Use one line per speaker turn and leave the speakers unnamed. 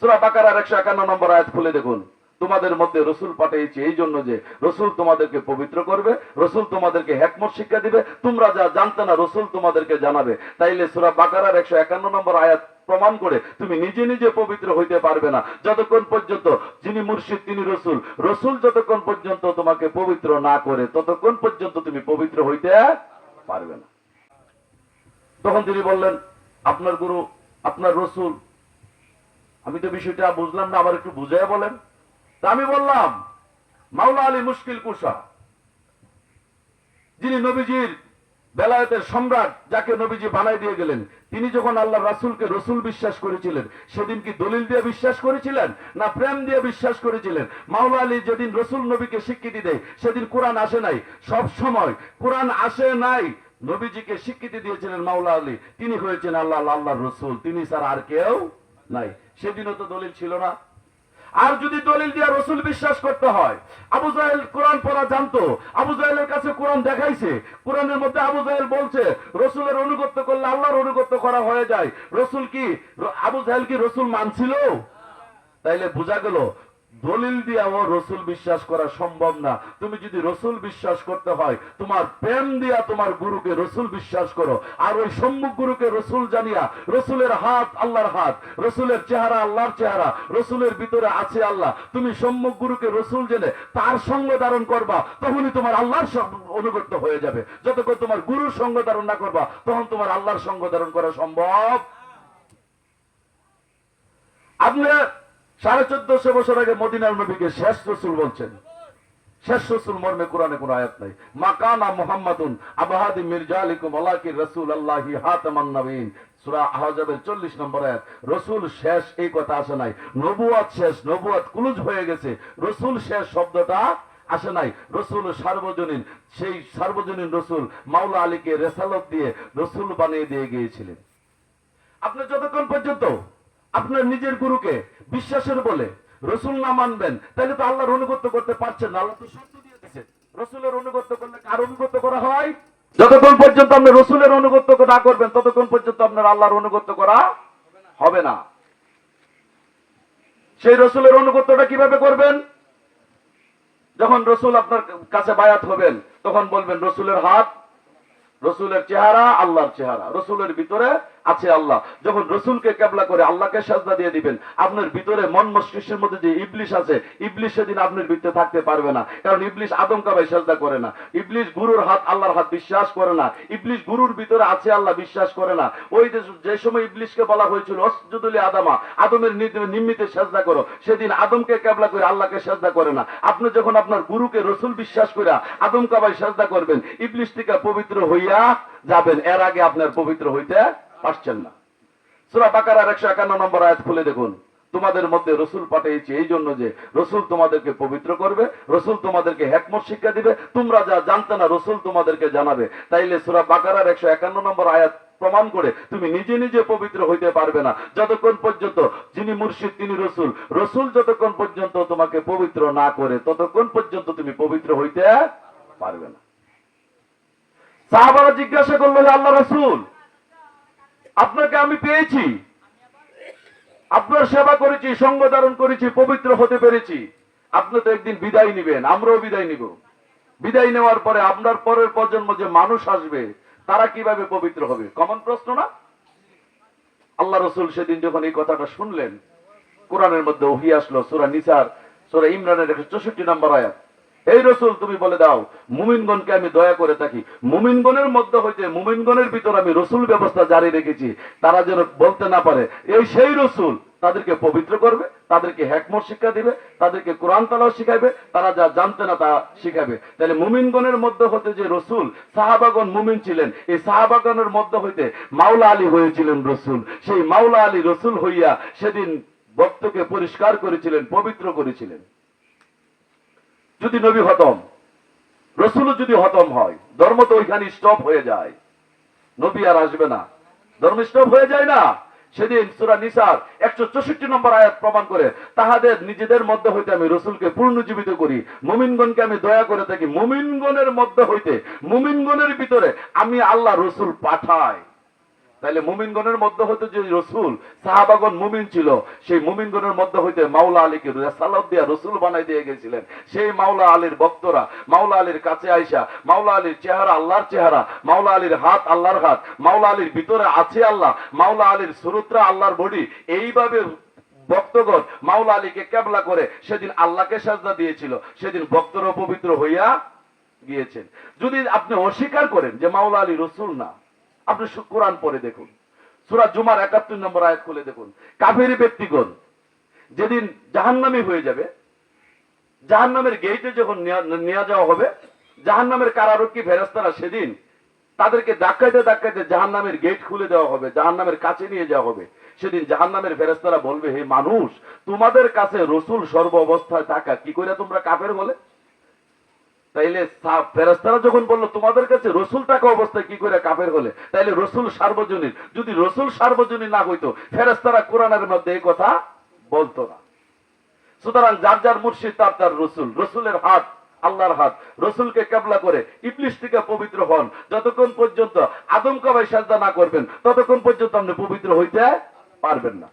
সুরা বাকারার একশো একান্ন নম্বর আয়াত খুলে দেখুন। তোমাদের মধ্যে রসুল পাঠিয়েছি এই জন্য যে, রসুল তোমাদেরকে পবিত্র করবে, রসুল তোমাদেরকে হ্যাকমত শিক্ষা দিবে, তোমরা যা জানতে না রসুল তোমাদেরকে জানাবে। তাইলে সুরা বাকারার একশো একান্ন নম্বর আয়াত প্রমাণ করে তুমি নিজে নিজে পবিত্র হইতে পারবে না। যতক্ষণ পর্যন্ত যিনি মুর্শিদ, তিনি রসুল রসুল যতক্ষণ পর্যন্ত তোমাকে পবিত্র না করে, ততক্ষণ পর্যন্ত তুমি পবিত্র হইতে পারবে না। তখন তিনি বললেন, আপনার গুরু, আপনার রসুল আমি তো বিষয়টা বুঝলাম না আবার একটু বুঝাই বলেন। তা আমি বললাম, মাওলা আলী মুশকিল কুষা যিনি নবীজির বেলায়েতের সম্রাট, যাকে নবীজি বানাই দিয়ে গেলেন, তিনি যখন আল্লাহ রাসুলকে রসুল বিশ্বাস করেছিলেন, সেদিন কি দলিল দিয়ে বিশ্বাস করেছিলেন, না প্রেম দিয়ে বিশ্বাস করেছিলেন? মাওলা আলী যেদিন রসুল নবীকে স্বীকৃতি দেয়, সেদিন কোরআন আসে নাই। সব সময় কোরআন আসে নাই, নবীজিকে স্বীকৃতি দিয়েছিলেন মাওলা আলী। তিনি হয়েছেন আল্লাহ আল্লাহ রসুল। তিনি স্যার আর কেউ নাই। সেদিনও তো দলিল ছিল না। আর যদি দলিল দিয়ে রসুল বিশ্বাস করতে হয়, আবু জাহেল কোরআন পড়া জানতো, আবু জাহেলের কাছে কোরআন দেখাইছে, কোরআনের মধ্যে আবু জাহেল বলছে, রসুলের অনুগত্য করলে আল্লাহর অনুগত্য করা হয়ে যায়। রসুল কি, আবু জাহেল কি রসুল মানছিল? তাইলে বোঝা গেল দলিল দিয়া ও রসুল বিশ্বাস করা সম্ভব না। তুমি যদি রসুল বিশ্বাস করতে হয়, তোমার প্রেম দিয়া তোমার গুরুকে রসুল বিশ্বাস করো। আর ওই সম্মুখ গুরুকে রসুল জানিয়া, রসুলের হাত আল্লাহর হাত, রসুলের চেহারা আল্লাহর চেহারা, রসুলের ভিতরে আছে আল্লাহ। তুমি সম্মুখ গুরুকে রসুল জেনে তার সঙ্গ ধারণ করবা, তখনই তোমার আল্লাহর অনুগত্য হয়ে যাবে। যতক্ষণ তোমার গুরুর সঙ্গ ধারণ না করবা, তখন তোমার আল্লাহর সঙ্গ ধারণ করা সম্ভব। আপনি সাড়ে চোদ্দশো বছর আগে মদিনার নবীকে শেষ রসুল বলছেন। শেষ রসুল মর্মে কোরআনে কোন আয়াত নাই। মাকানা মুহাম্মাদুন আবাহাদি মির্জা আলিকুম আলাকি রসুল আল্লাহি হাতামান নবীন। সূরা আহজাবের 40 নম্বর আয়াত, রসুল শেষ, এই কথা আসে নাই। নবুয়াত শেষ নবুয়াত কুলুজ হয়ে গেছে। রসুল শেষ শব্দটা আসে নাই। রসুল সার্বজনীন, সেই সার্বজনীন রসুল মাওলা আলীকে রেসালত দিয়ে রসুল বানিয়ে দিয়ে গিয়েছিলেন। আপনি যতক্ষণ পর্যন্ত আপনার নিজের গুরুকে বিশ্বাসের বলে। রসুল না মানবেন, তাহলে তো আল্লাহর অনুগত্য করতে পারছেন আল্লাহ তো শর্ত দিয়ে দিয়েছেন। রসুলের অনুগত্য করলে কার অনুগত্য করা হয়? যতক্ষণ পর্যন্ত আপনি রসুলের অনুগত্য না করবেন, ততক্ষণ পর্যন্ত আপনার আল্লাহর অনুগত্য করা হবে না। সেই রসুলের অনুগত্যটা কীভাবে করবেন? যখন রসুল আপনার কাছে বায়াত হবেন, তখন বলবেন, রসুলের হাত, রসুলের চেহারা, আল্লাহর চেহারা। রসুলের ভিতরে আছে আল্লাহ। যখন রসুলকে কেবলা করে আল্লাহকে সাজদা দিয়ে দিবেন, আপনার ভিতরে মন মস্তিষ্কের মধ্যে যে ইবলিশ আছে, ইবলিশ সেদিন আপনার ভিতরে থাকতে পারবে না। কারণ ইবলিশ আদম কাবাই সাজদা করে না। ইবলিশ গুরুর হাত আল্লাহর হাত বিশ্বাস করে না। ইবলিশ গুরুর ভিতরে আছে আল্লাহ বিশ্বাস করে না। ওই যে সময় ইবলিশকে বলা হয়েছিল অসজুদুলি আদামা, আদমের নি- নিমিত্তে সাজদা করো। সেদিন আদমকে কেবলা করে আল্লাহকে সাজদা করে না। আপনি যখন আপনার গুরুকে রসুল বিশ্বাস করে আদম কাবাই সাজদা করবেন, ইবলিশ থেকে পবিত্র হইয়া যাবেন। এর আগে আপনার পবিত্র হইতে পারছেন না। সুরা বাকারার একশো একান্ন নম্বর আয়াত খুলে দেখুন। তোমাদের মধ্যে রসুল পাঠিয়েছি এই জন্য যে রসুল তোমাদেরকে পবিত্র করবে, রসুল তোমাদেরকে হ্যাকমত শিক্ষা দিবে, তোমরা যা জানতে না রসুল তোমাদেরকে জানাবে। তাইলে সুরা বাকারার একশো একান্ন নম্বর আয়াত প্রমাণ করে তুমি নিজে নিজে পবিত্র হইতে পারবে না। যতক্ষণ পর্যন্ত যিনি মুর্শিদ, তিনি রসুল রসুল যতক্ষণ পর্যন্ত তোমাকে পবিত্র না করে, ততক্ষণ পর্যন্ত তুমি পবিত্র হইতে পারবে না। সাহাবারা জিজ্ঞাসা করল আল্লাহ রসুল আপনাকে আমি পেয়েছি। আপনার সেবা করেছি, সঙ্গ ধারণ করেছি, পবিত্র হতে পেরেছি। আপনি তো একদিন বিদায় নিবেন, আমরাও বিদায় নিব। বিদায় নেওয়ার পরে আপনার পরের প্রজন্ম যে মানুষ আসবে, তারা কীভাবে পবিত্র হবে? কমন প্রশ্ন না? আল্লাহ রসুল সেদিন যখন এই কথাটা শুনলেন, কোরআনের মধ্যে ওহি আসলো, সুরা নিসার, সুরা ইমরানের একশো চৌষট্টি নম্বর আয়াত। এই রসুল তুমি বলে দাও, মুমিনগণকে আমি দয়া করে থাকি। মুমিনগণের মধ্যে হইতে, মুমিনগণের ভিতর আমি রসুল ব্যবস্থা জারি রেখেছি। তারা যেন বলতে না পারে, এই সেই রসুল তাদেরকে পবিত্র করবে, তাদেরকে হ্যাকমত শিক্ষা দিবে, তাদেরকে কোরআন তালাও শিখাইবে, তারা যা জানতে না তা শিখাবে তাহলে মুমিনগণের মধ্যে হতে যে রসুল, সাহাবাগণ মুমিন ছিলেন, এই সাহাবাগণের মধ্যে হইতে মাওলা আলী হয়েছিলেন রসুল। সেই মাওলা আলী রসুল হইয়া সেদিন ভক্তকে পরিষ্কার করেছিলেন, পবিত্র করেছিলেন। যদি নবী হতম রসুলও যদি হতম হয়, ধর্ম তো ওইখানে স্টপ হয়ে যায়। নবী আর আসবে না। ধর্ম স্টপ হয়ে যায় না। সেদিন সুরা নিসার একশো চৌষট্টি নম্বর আয়াত প্রমাণ করে, তাহাদের নিজেদের মধ্যে হইতে আমি রসুলকে পূর্ণজীবিত করি, মুমিনগণকে আমি দয়া করে থাকি। মুমিনগণের মধ্যে হইতে, মুমিনগণের ভিতরে আমি আল্লাহ রসুল পাঠাই। তাইলে মুমিনগণের মধ্যে হইতে যে রসুল সাহাবাগন মুমিন ছিল, সেই মুমিনগণের মধ্যে হইতে মাওলা আলীকে সালাদ দিয়া রসুল বানাই দিয়ে গেছিলেন। সেই মাওলা আলীর ভক্তরা, মাওলা আলীর কাছে আইসা, মাওলা আলীর চেহারা আল্লাহর চেহারা, মাওলা আলীর হাত আল্লাহর হাত, মাওলা আলীর ভিতরে আছে আল্লাহ, মাওলা আলীর সুরুত্রা আল্লাহর বডি, এইভাবে ভক্তগণ মাওলা আলীকে কেবলা করে সেদিন আল্লাহকে সাজদা দিয়েছিল, সেদিন ভক্তরা পবিত্র হইয়া গিয়েছেন। যদি আপনি অস্বীকার করেন যে মাওলা আলী রসুল না আপনি কোরআন পড়ে দেখুন। সুরা জুমার একাত্তর নম্বর আয়াত খুলে দেখুন। কাফেরি ব্যক্তিগণ যেদিন জাহান্নামি হয়ে যাবে, জাহান্নামের গেইটে যখন নিয়ে যাওয়া হবে, জাহান্নামের কারারক্ষী ফেরেস্তারা সেদিন তাদেরকে ধাক্কাইতে ধাক্কাইতে জাহান্নামের গেট খুলে দেওয়া হবে, জাহান্নামের কাছে নিয়ে যাওয়া হবে। সেদিন জাহান্নামের ফেরেস্তারা বলবে, হে মানুষ, তোমাদের কাছে রসুল সর্ব অবস্থায় থাকা, কি করে তোমরা কাফের বলে? তাইলে ফেরেস্তারা যখন বলল, তোমাদের কাছে রসুল টাকা অবস্থায় কি করে কাফের হলে? তাইলে রসুল সার্বজনীন। যদি রসুল সার্বজনীন না হইতো ফেরেস্তারা কোরআনের মধ্যে এই কথা বলতো না। সুতরাং যার যার মুর্শিদ, তার তার রসুল। রসুলের হাত, আল্লাহর হাত। রসুলকে কেবলা করে ইবলিশ থেকে পবিত্র হন। যতক্ষণ পর্যন্ত আদম কবাই সাজদা না করবেন, ততক্ষণ পর্যন্ত আপনি পবিত্র হইতে পারবেন না।